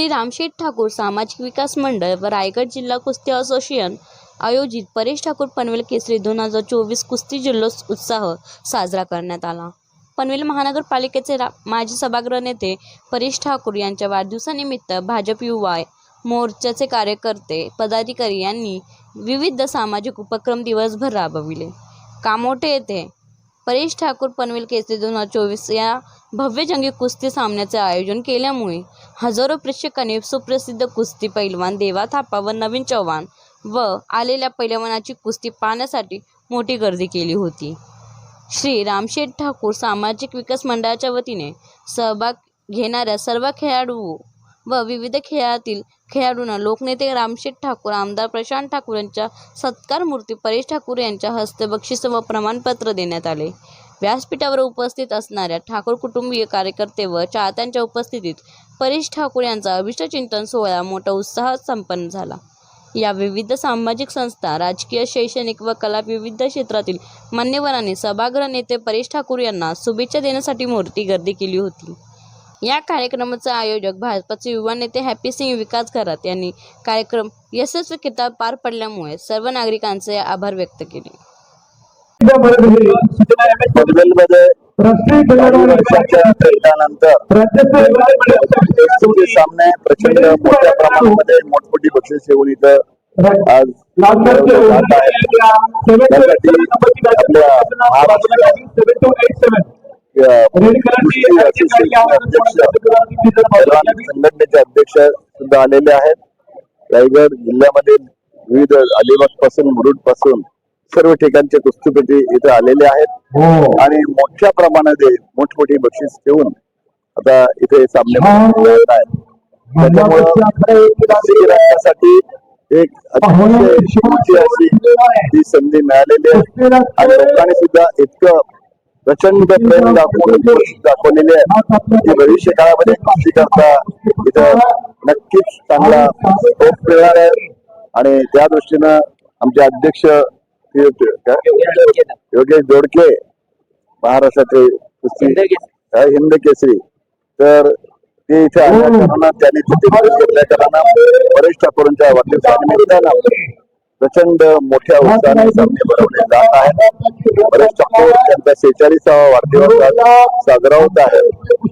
श्री रामशेठ ठाकूर सामाजिक विकास मंडळ व रायगड जिल्हा कुस्ती असोसिएशन आयोजित परेश ठाकूर पनवेल केसरी दोन हजार चोवीस कुस्ती जल्लोष उत्साह साजरा करण्यात आला. पनवेल महानगरपालिकेचे रा माजी सभागृह नेते परेश ठाकूर यांच्या वाढदिवसानिमित्त भाजप युवा मोर्चाचे कार्यकर्ते पदाधिकारी यांनी विविध सामाजिक उपक्रम दिवसभर राबविले. कामोटे येथे परेश ठाकूर पनवेल केसरी दोन हजार चोवीस या भव्य जंगी कुस्ती सामन्याचे आयोजन केल्यामुळे हजारो प्रेक्षकांनी सुप्रसिद्ध कुस्ती पैलवान देवा थापा व नवीन चव्हाण व आलेल्या पैलवानाची कुस्ती पाहण्यासाठी मोठी गर्दी केली होती. श्री रामशेठ ठाकूर सामाजिक विकास मंडळाच्या वतीने सहभाग घेणाऱ्या सर्व खेळाडू व विविध खेळातील खेळाडूंना लोकनेते रामशेठ ठाकूर आमदार प्रशांत ठाकूर यांच्या सत्कार मूर्ती परेश ठाकूर यांच्या हस्ते बक्षीस व प्रमाणपत्र देण्यात आले. व्यासपीठावर उपस्थित असणाऱ्या ठाकूर कुटुंबीय कार्यकर्ते व चाहत्यांच्या उपस्थितीत परेश ठाकूर यांचा अभिष्टचिंतन सोहळा मोठा उत्साहात संपन्न झाला. या विविध सामाजिक संस्था राजकीय शैक्षणिक व कला विविध क्षेत्रातील मान्यवरांनी सभागृह नेते परेश ठाकूर यांना शुभेच्छा देण्यासाठी मूर्ती गर्दी केली होती. या कार्यक्रमाचे आयोजक भाजपचे युवा नेते हॅपी सिंग विकास खरात यांनी कार्यक्रम यशस्वीरित्या पार पडल्यामुळे सर्व नागरिकांचे आभार व्यक्त केले. सामने प्रचंड मोठ्या प्रमाणामध्ये मोठमोठी बक्षीस येऊन इथं आज आपल्या संघटनेचे अध्यक्ष सुद्धा आलेले आहेत. रायगड जिल्ह्यामध्ये विविध अलिबागपासून मुरुडपासून सर्व ठिकाणचे कुस्तीपटी इथे आलेले आहेत. हो. आणि मोठ्या प्रमाणामध्ये मोठमोठी बक्षीस ठेवून आता इथे सामने आहेत. त्याच्यामुळं एक अतिशय अशी ही संधी मिळालेली आहे. आणि लोकांनी सुद्धा इतकं प्रचंड प्रेम दाखवून दाखवलेले आहे. की भविष्य काळामध्ये कुस्ती करता इथं नक्कीच चांगला स्कोप मिळणार आहे. आणि त्या दृष्टीनं आमचे अध्यक्ष? योगेश दोडके महाराष्ट्राचे हिंद केसरी. तर ते इथे आल्या कारणानं त्यांनी तिथे घेतल्या कारणानं ठाकूरांच्या वाढदिवसानिमित्तानं प्रचंड मोठ्या उत्साहाने सामने भरवले जात आहेत. परेश ठाकूर त्यांचा शेहेचाळीसावा वाढदिवस आज साजरा होत आहे.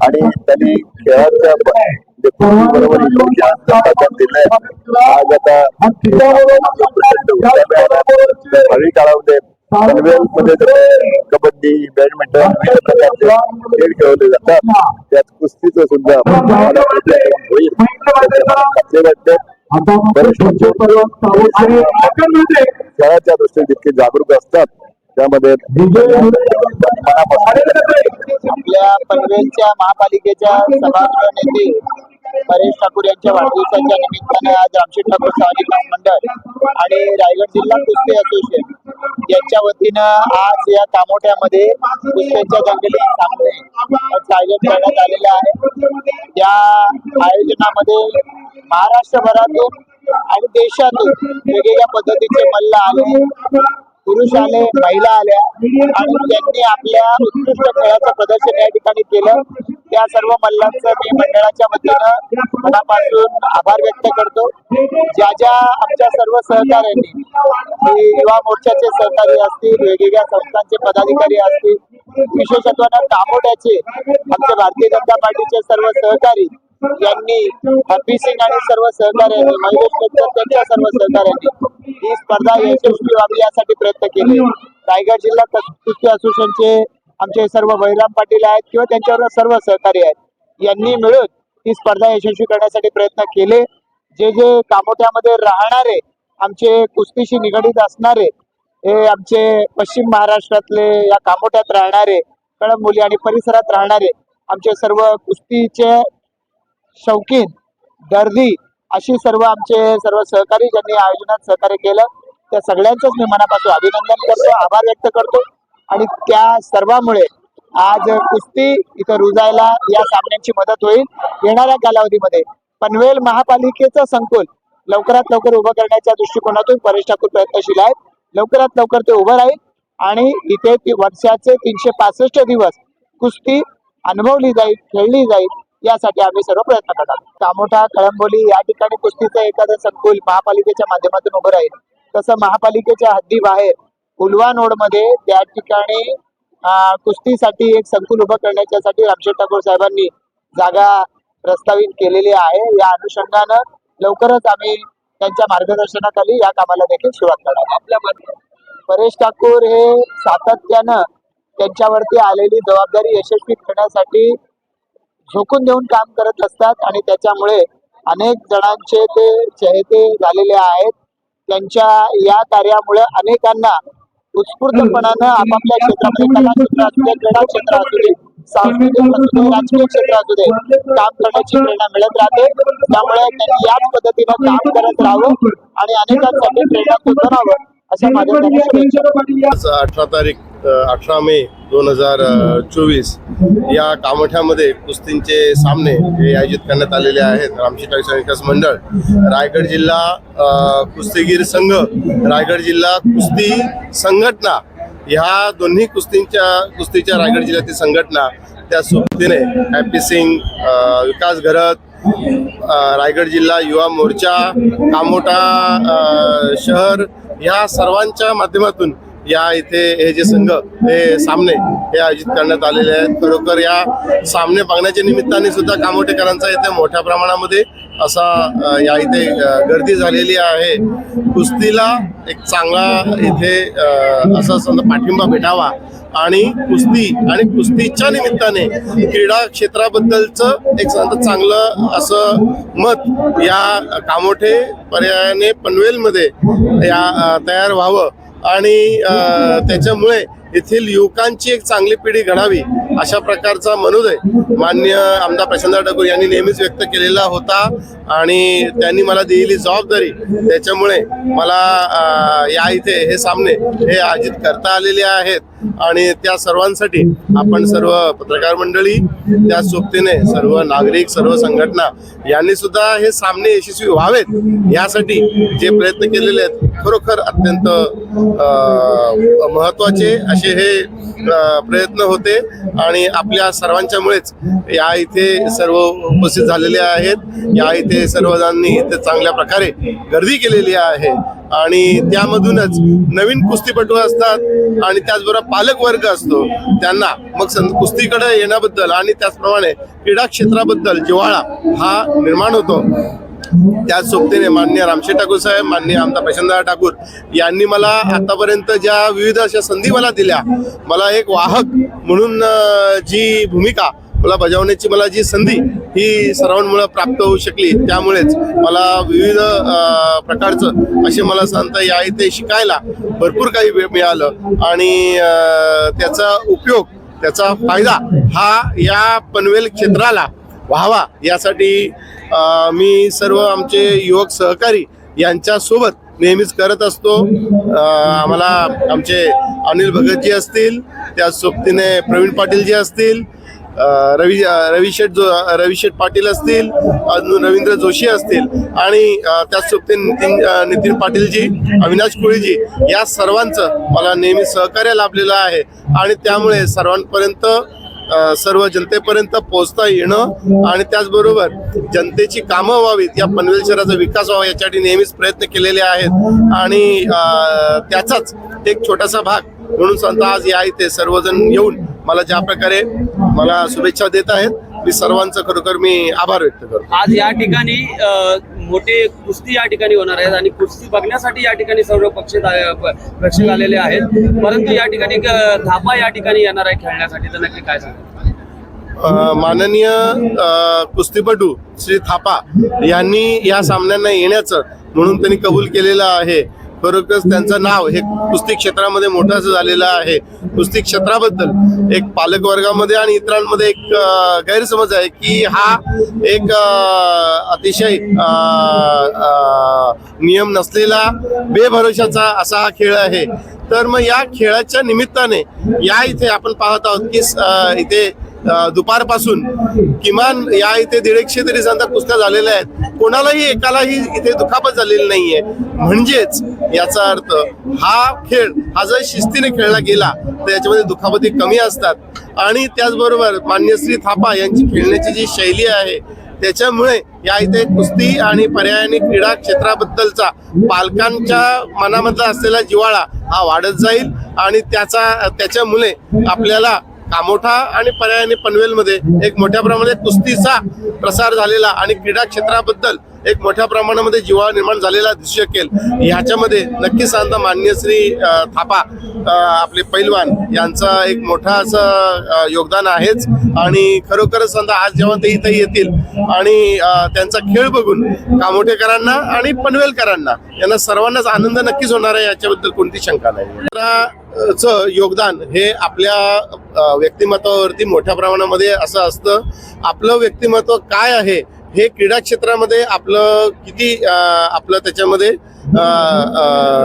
आणि त्यांनी खेळाच्या ब- जे बरोबर आज आता काळामध्ये पनवेल मध्ये कबड्डी बॅडमिंटन विविध प्रकारचे खेळ खेळवले जातात. त्यात कुस्तीचं सुद्धा होईल. वाटते खेळाच्या दृष्टीने जितके जागरूक असतात त्यामध्ये आपल्या पनवेलच्या महापालिकेच्या सभागृह नेते परेश ठाकूर यांच्या वाढदिवसाच्या निमित्तानं आज रामशेठ ठाकूर सामाजिक मंडळ आणि रायगड जिल्हा कुस्ती असोसिएशन यांच्या वतीनं आज या कामोठ्यामध्ये कुस्त्यांच्या जंगली सामने आयोजन करण्यात आलेलं आहे या आयोजनामध्ये महाराष्ट्रभरातून आणि देशातून वेगवेगळ्या पद्धतीचे मल्ल आले. पुरुष आले महिला आल्या. आणि त्यांनी आपल्या उत्कृष्ट खेळाचं प्रदर्शन या ठिकाणी केलं. त्या सर्व मल्लांचं मी मंडळाच्या वतीनं मनापासून आभार व्यक्त करतो. ज्या ज्या आमच्या सर्व सहकार्यांनी युवा मोर्चाचे सहकारी असतील वेगवेगळ्या संस्थांचे पदाधिकारी असतील विशेषत्वानं दामोड्याचे आमच्या भारतीय जनता पार्टीचे सर्व सहकारी यांनी हरबी सिंग आणि सर्व सहकार्यांनी महेश पेकर त्यांच्या सर्व सहकार्यांनी ही स्पर्धा यशस्वी व्हावी यासाठी प्रयत्न केले. रायगड जिल्हा कुस्ती असोसिएशनचे आमचे सर्व बहिराम पाटील आहेत किंवा त्यांच्यावर सर्व सहकारी आहेत. यांनी मिळून ही स्पर्धा यशस्वी करण्यासाठी प्रयत्न केले. जे जे कामोट्यामध्ये राहणारे आमचे कुस्तीशी निगडीत असणारे हे आमचे पश्चिम महाराष्ट्रातले या कामोट्यात राहणारे कळंबोली आणि परिसरात राहणारे आमचे सर्व कुस्तीचे शौकीन दर्दी अशी सर्व आमचे सर्व सहकारी ज्यांनी आयोजनात सहकार्य केलं त्या सगळ्यांचंच मी मनापासून अभिनंदन करतो आभार व्यक्त करतो आणि त्या सर्वामुळे आज कुस्ती इथं रुजायला या सामन्यांची मदत होईल. येणाऱ्या कालावधीमध्ये पनवेल महापालिकेचं संकुल लवकरात लवकर उभं करण्याच्या दृष्टिकोनातून परेश ठाकूर प्रयत्नशील आहेत. लवकरात लवकर ते उभं राहील आणि इथे ती वर्षाचे तीनशे पासष्ट दिवस कुस्ती अनुभवली जाईल खेळली जाईल. यासाठी आम्ही सर्व प्रयत्न करणार कामोठा कळंबोली या ठिकाणी कुस्तीचं एखादं संकुल महापालिकेच्या माध्यमातून उभं राहील. तसं महापालिकेच्या हद्दीबाहेर उलवा मध्ये त्या ठिकाणी कुस्तीसाठी एक संकुल उभं करण्याच्यासाठी रामशेठ ठाकूर साहेबांनी जागा प्रस्तावित केलेली आहे. या अनुषंगानं लवकरच आम्ही त्यांच्या मार्गदर्शनाखाली या कामाला देखील सुरुवात करणार आपल्या परेश ठाकूर हे सातत्यानं त्यांच्यावरती आलेली जबाबदारी यशस्वी करण्यासाठी झोकून देऊन काम करत असतात आणि त्याच्यामुळे अनेक जणांचे ते चहेते झालेले आहेत. त्यांच्या या कार्यामुळे अनेकांना उत्स्फूर्तपणानं आपापल्या क्षेत्रामध्ये कला क्षेत्र असू दे क्रीडा क्षेत्र असू दे सांस्कृतिक असू दे राजकीय क्षेत्र असू दे काम करण्याची प्रेरणा मिळत राहते. त्यामुळे त्यांनी याच पद्धतीनं काम करत राहावं आणि अनेकांसाठी प्रेरणा राहावं अशा माझ्या अठरा तारीख अठरा मे दोन हजार चोवीस या कामठ्यामध्ये कुस्तींचे सामने हे आयोजित करण्यात आलेले आहेत. रामशी टाकसा विकास मंडळ. रायगड जिल्हा कुस्तीगीर संघ रायगड जिल्हा कुस्ती संघटना ह्या दोन्ही कुस्तींच्या कुस्तीच्या रायगड जिल्ह्यातील संघटना त्या सोबतीने हॅपी सिंग विकास घरत रायगड जिल्हा युवा मोर्चा कामोठा शहर ह्या सर्वांच्या माध्यमातून या इथे हे जे संघ हे सामने हे आयोजित करण्यात आलेले आहेत. खरोखर या सामने बघण्याच्या निमित्ताने सुद्धा कामोठेकरांचा इथे मोठ्या प्रमाणामध्ये असा या इथे गर्दी झालेली आहे. कुस्तीला एक चांगला इथे असा समजा पाठिंबा भेटावा आणि कुस्ती आणि कुस्तीच्या निमित्ताने क्रीडा क्षेत्राबद्दलचं एक समजा चांगलं असं मत या कामोठे पर्यायाने पनवेलमध्ये या तयार व्हावं आणि त्याच्यामुळे येथील युवकांची एक चांगली पिढी घडावी अशा प्रकारचा मनोदय मान्य आमदार प्रशांत ठाकूर यांनी नेहमीच व्यक्त केलेला होता. आणि त्यांनी मला दिलेली जबाबदारी त्याच्यामुळे मला या इथे हे सामने हे आयोजित करता आलेले आहेत. आणि त्या सर्वांसाठी आपण सर्व पत्रकार मंडळी त्या सोबतीने सर्व नागरिक सर्व संघटना यांनी सुद्धा हे सामने यशस्वी व्हावेत यासाठी जे प्रयत्न केलेले आहेत खरोखर अत्यंत अ, महत्त्वाचे असे हे प्रयत्न होते. आणि आपल्या सर्वांच्यामुळेच या इथे सर्व उपस्थित झालेले आहेत. या इथे सर्वजणांनी इथे चांगल्या प्रकारे गर्दी केलेली आहे. आणि त्यामधूनच नवीन कुस्तीपटू असतात आणि त्याचबरोबर पालक वर्ग असतो. त्यांना मग सं- कुस्तीकडे येण्याबद्दल आणि त्याचप्रमाणे क्रीडा क्षेत्राबद्दल जिव्हाळा हा निर्माण होतो. त्याच सोबतीने मान्य रामशे ठाकूर साहेब मान्य आमदार प्रशांत ठाकूर यांनी मला आतापर्यंत ज्या विविध अशा संधी मला दिल्या मला एक वाहक म्हणून जी भूमिका मला बजावण्याची मला जी संधी ही सर्वांमुळे प्राप्त होऊ शकली त्यामुळेच मला विविध प्रकारचं असे मला सांगता या इथे शिकायला भरपूर काही वेळ मिळालं. आणि त्याचा उपयोग त्याचा फायदा हा या पनवेल क्षेत्राला व्हावा यासाठी मी सर्व आमचे युवक सहकारी यांच्यासोबत नेहमीच करत असतो. आम्हाला आमचे अनिल भगतजी असतील त्या सोबतीने प्रवीण पाटीलजी असतील रवी अ, रविशेठ जो रविशेठ पाटील असतील रवींद्र जोशी असतील आणि त्याच सोबतीने नितीन नितीन पाटीलजी अविनाश कोळीजी या सर्वांचं मला नेहमी सहकार्य लाभलेलं आहे. आणि त्यामुळे सर्वांपर्यंत सर्व जनतेपर्यंत पोहोचता येणं आणि त्याचबरोबर जनतेची कामं व्हावीत या पनवेल शहराचा विकास व्हावा यासाठी नेहमीच प्रयत्न केलेले आहेत. आणि त्याचाच एक छोटासा भाग म्हणून सांगता आज या इथे सर्वजण येऊन मला ज्या प्रकारे मला शुभेच्छा देत आहेत मी सर्वांचं खरोखर मी आभार व्यक्त करतो. आज या ठिकाणी मोठे कुस्ती या ठिकाणी होणार आहेत आणि कुस्ती बघण्यासाठी या ठिकाणी सर्व पक्ष प्रेक्षक आलेले आहेत. परंतु या ठिकाणी थापा या ठिकाणी येणार आहे खेळण्यासाठी. तर नक्की काय सांगा अ, माननीय कुस्तीपटू श्री थापा यांनी या सामन्यांना येण्याचं म्हणून त्यांनी कबूल केलेलं आहे. खरोखरच त्यांचं नाव हे कुस्ती क्षेत्रामध्ये मोठं असं झालेलं आहे. कुस्ती क्षेत्राबद्दल एक पालक वर्गामध्ये आणि इतरांमध्ये एक गैरसमज आहे की हा एक अतिशय नियम नसलेला बेभरोशाचा असा हा खेळ आहे. तर मग या खेळाच्या निमित्ताने या इथे आपण पाहत आहोत की इथे दुपारपासून किमान या इथे दीडशे तरी सांगता कुस्त्या झालेल्या आहेत. कोणालाही एकालाही इथे दुखापत झालेली नाहीये. म्हणजेच याचा अर्थ हा खेळ हा जर शिस्तीने खेळला गेला तर याच्यामध्ये दुखापती कमी असतात. आणि त्याचबरोबर मान्यश्री थापा यांची खेळण्याची जी शैली आहे त्याच्यामुळे या इथे कुस्ती आणि पर्यायाने क्रीडा क्षेत्राबद्दलचा पालकांच्या मनामधला असलेला जिव्हाळा हा वाढत जाईल. आणि त्याचा त्याच्यामुळे आपल्याला कामोठा आणि पर्यायाने पनवेलमध्ये एक मोठ्या प्रमाणात कुस्तीचा प्रसार झालेला आणि क्रीडा क्षेत्राबद्दल एक मोठ्या प्रमाणामध्ये जीवा निर्माण झालेला दिसू शकेल. ह्याच्यामध्ये नक्कीच सांगता मान्य श्री थापा आपले पैलवान यांचा एक मोठा असं योगदान आहेच आणि खरोखरच सांगता आज जेव्हा ते इथे येतील आणि त्यांचा खेळ बघून कामोठेकरांना आणि पनवेलकरांना यांना सर्वांनाच आनंद नक्कीच होणार आहे याच्याबद्दल कोणती शंका नाही. चं योगदान हे आपल्या व्यक्तिमत्वावरती मोठ्या प्रमाणामध्ये असं असतं. आपलं व्यक्तिमत्व काय आहे? हे क्रीडा क्षेत्रामध्ये आपलं किती आपलं त्याच्यामध्ये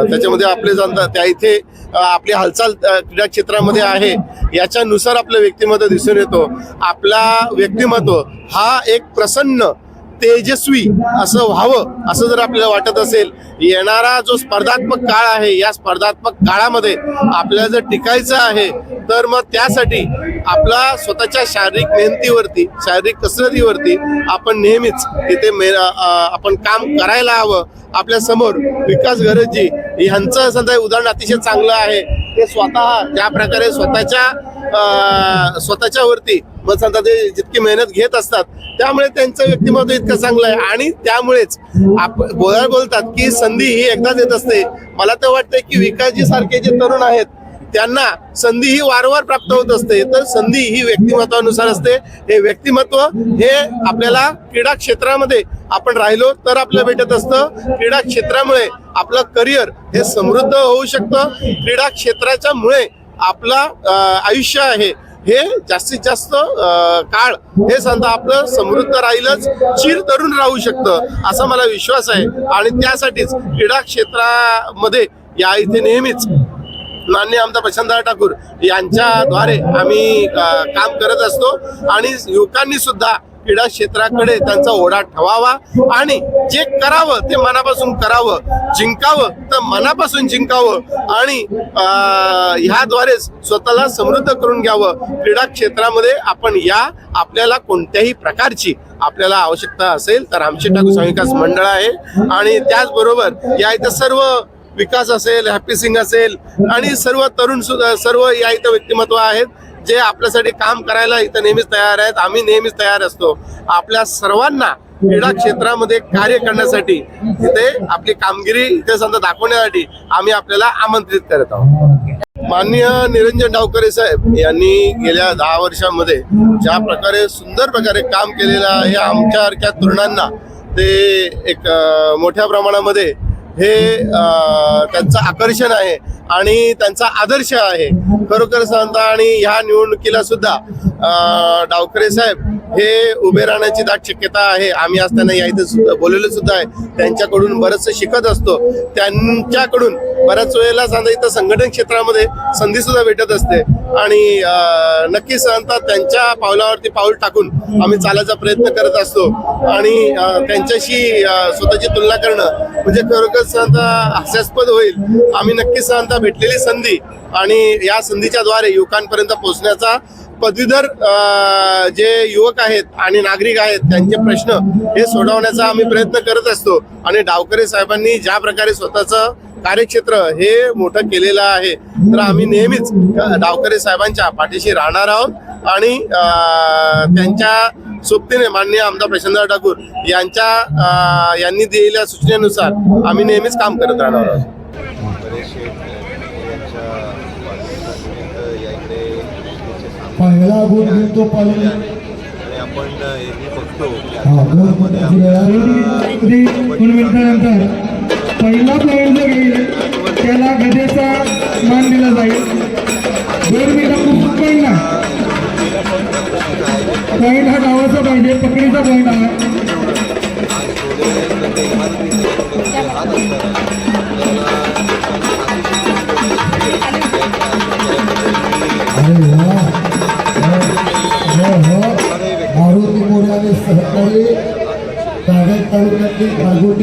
त्याच्यामध्ये आपले जाणतात. त्या इथे आपली हालचाल क्रीडा क्षेत्रामध्ये आहे. याच्यानुसार आपलं व्यक्तिमत्व दिसून येतो. आपला व्यक्तिमत्व हा एक प्रसन्न तेजस्वी असं व्हावं असं जर आपल्याला वाटत असेल येणारा जो स्पर्धात्मक काळ आहे या स्पर्धात्मक काळामध्ये आपल्याला जर टिकायचं आहे तर मग त्यासाठी आपला स्वतःच्या शारीरिक मेहनतीवरती शारीरिक कसरतीवरती आपण नेहमीच तिथे मे आपण काम करायला हवं. आपल्यासमोर विकास गरजजी यांचं सध्या उदाहरण अतिशय चांगलं आहे ते स्वतः ज्या प्रकारे स्वतःच्या स्वतःच्यावरती मग समजा ते जितकी मेहनत घेत असतात त्यामुळे त्यांचं व्यक्तिमत्व इतकं चांगलं आहे. आणि त्यामुळेच आप बोलायला बोलतात की संधी ही एकदाच येत असते. मला तर वाटतंय की विकासजी सारखे जे तरुण आहेत त्यांना संधी ही वारंवार प्राप्त होत असते. तर संधी ही व्यक्तिमत्वानुसार असते. हे व्यक्तिमत्व हे आपल्याला क्रीडा क्षेत्रामध्ये आपण राहिलो तर आपल्याला भेटत असतं. क्रीडा क्षेत्रामुळे आपलं करिअर हे समृद्ध होऊ शकतं. क्रीडा क्षेत्राच्या मुळे आपला आयुष्य आहे. हे जास्तीत जास्त काळ हे संत आपलं समृद्ध राहीलच चिर तरुण राहू शकतं असा मला विश्वास आहे. आणि त्यासाठीच क्रीडा क्षेत्रामध्ये या इथे नेहमीच मान्य आमदार प्रशांतराव ठाकूर यांच्याद्वारे आम्ही काम करत असतो. आणि युवकांनी सुद्धा क्रीडा क्षेत्राकडे त्यांचा ओढा ठेवावा आणि जे करावं ते मनापासून करावं जिंकावं तर मनापासून जिंकावं आणि अ, ह्याद्वारेच स्वतःला समृद्ध करून घ्यावं. क्रीडा क्षेत्रामध्ये आपण या आपल्याला कोणत्याही प्रकारची आपल्याला आवश्यकता असेल तर आमची टाकू स्वामी विकास मंडळ आहे आणि त्याचबरोबर या इथं सर्व विकास असेल हॅपी सिंग असेल आणि सर्व तरुण सुद्धा सर्व या इथं व्यक्तिमत्व आहेत. जे आपल्यासाठी काम करायला इथं नेहमीच तयार आहेत आम्ही नेहमीच तयार असतो. आपल्या सर्वांना क्रीडा क्षेत्रामध्ये कार्य करण्यासाठी इथे आपली कामगिरी इथे समजा दाखवण्यासाठी आम्ही आपल्याला आमंत्रित करत आहोत. माननीय निरंजन डावकरे साहेब यांनी गेल्या दहा वर्षामध्ये ज्या प्रकारे सुंदर प्रकारे काम केलेलं आहे आमच्यासारख्या तरुणांना ते एक मोठ्या प्रमाणामध्ये हे त्यांचं आकर्षण आहे आणि त्यांचा आदर्श आहे. खरोखर सांगता आणि ह्या निवडणुकीला सुद्धा डावखरे डावकरे साहेब हे उभे राहण्याची दाट शक्यता आहे. आम्ही आज त्यांना या इथे सुद्धा बोललेलं सुद्धा आहे. त्यांच्याकडून बरंचसं शिकत असतो. त्यांच्याकडून बऱ्याच वेळेला सांगता इथं संघटन क्षेत्रामध्ये संधी सुद्धा भेटत असते. आणि नक्की नक्कीच सांगता त्यांच्या पावलावरती पाऊल टाकून आम्ही चालायचा प्रयत्न करत असतो. आणि त्यांच्याशी स्वतःची तुलना करणं म्हणजे खरोखर सांगता हास्यास्पद होईल. आम्ही नक्कीच सांगता भेटलेली संधी आणि या संधीच्या द्वारे युवकांपर्यंत पोहोचण्याचा पदवीधर जे युवक आहेत आणि नागरिक आहेत त्यांचे प्रश्न हे सोडवण्याचा आम्ही प्रयत्न करत असतो. आणि डावकरे साहेबांनी ज्या प्रकारे स्वतःचं कार्यक्षेत्र हे मोठं केलेलं आहे. तर आम्ही नेहमीच डावकरे साहेबांच्या पाठीशी राहणार आहोत. आणि त्यांच्या सोबतीने माननीय आमदार प्रशांत ठाकूर यांच्या यांनी दिलेल्या सूचनेनुसार आम्ही नेहमीच काम करत राहणार आहोत. पहिला गुण घेतो पहिला आणि आपण हे बघतो. पहिला पॉईंट जो घेईल त्याला गदेचा मान दिला जाईल. दोन मिनिटा खूप पॉईंट ना पॉईंट हा गावाचा पाहिजे पकडीचा पॉईंट हा. मारुती मोर्याने सहकारी कागद तालुक्यातील गारगोटी